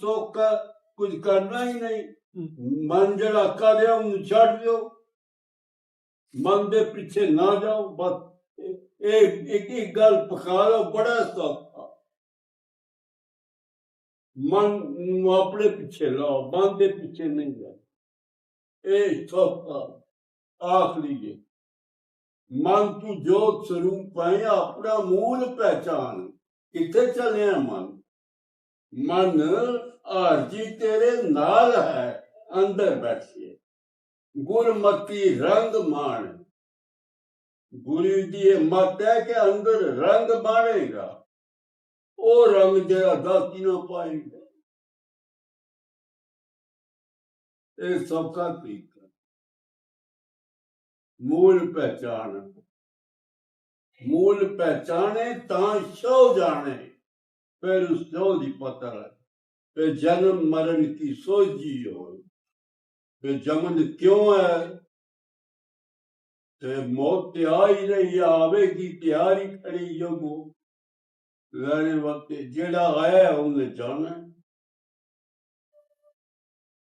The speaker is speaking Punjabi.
ਸੋਕਾ ਕੁਝ ਕਰਨਾ ਹੀ ਨਹੀਂ। ਮਨ ਜਿਹੜਾ ਕਰਿਆ ਉਹਨੂੰ ਛੱਡ ਦਿਓ। ਮਨ ਦੇ ਪਿੱਛੇ ਨਾ ਜਾਓ। ਬਸ ਇਹ- ਇੱਕ ਇੱਕ ਗੱਲ ਪਕਾ ਲਓ ਬੜਾ ਸੌਖਾ। ਮਨ ਨੂੰ ਆਪਣੇ ਪਿੱਛੇ ਲਾਓ ਮਨ ਦੇ ਪਿੱਛੇ ਨਹੀਂ ਜਾਓ। ਇਹ ਸੌਖਾ। ਆਖਰੀ ਹੈ ਮਨ ਤੂੰ ਜੋਤ ਸਰੂਪ ਹੈ ਆਪਣਾ ਮੂਲ ਪਹਿਚਾਨ ਕਿੱਥੇ ਚੱਲਿਆ ਮਨ? ਮਨ ਆਰਜੀ ਤੇਰੇ ਨਾਲ ਹੈ, ਅੰਦਰ ਬੈਠੀਏ। ਗੁਰਮਤੀ ਰੰਗ ਮਾਣ। ਗੁਰੂ ਦੀ ਇਹ ਮਤ ਹੈ ਕਿ ਅੰਦਰ ਰੰਗ ਮਾਣੇਗਾ। ਉਹ ਰੰਗ ਜਿਹੜਾ ਦਾਤੀ ਨਾ ਪਾਏਗਾ। ਇਹ ਸਭ ਕਾ ਤਰੀਕਾ ਮੂਲ ਪਹਿਚਾਨ ਮੂਲ ਪਹਿਚਾਣੇ ਤਾਂ ਸ਼ੋ ਜਾਣੇ। ਫਿਰ ਉਸ ਸ਼ੋ ਦੀ ਪਤਾ ਲੱਗ ਫਿਰ ਜਨਮ ਮਰਨ ਕੀ ਸੋਝੀ ਹੋਏ ਫਿਰ ਜਮਨ ਕਿਉਂ ਹੈ ਤੇ ਮੌਤ ਤੇ ਆ ਹੀ ਰਹੀ ਆ, ਆਵੇਗੀ ਤਿਆਰੀ ਖੜੀ ਜਗੋ ਲੈਣੇ ਵਕਤ ਜਿਹੜਾ ਆਇਆ ਉਹਨੇ ਜਾਣਾ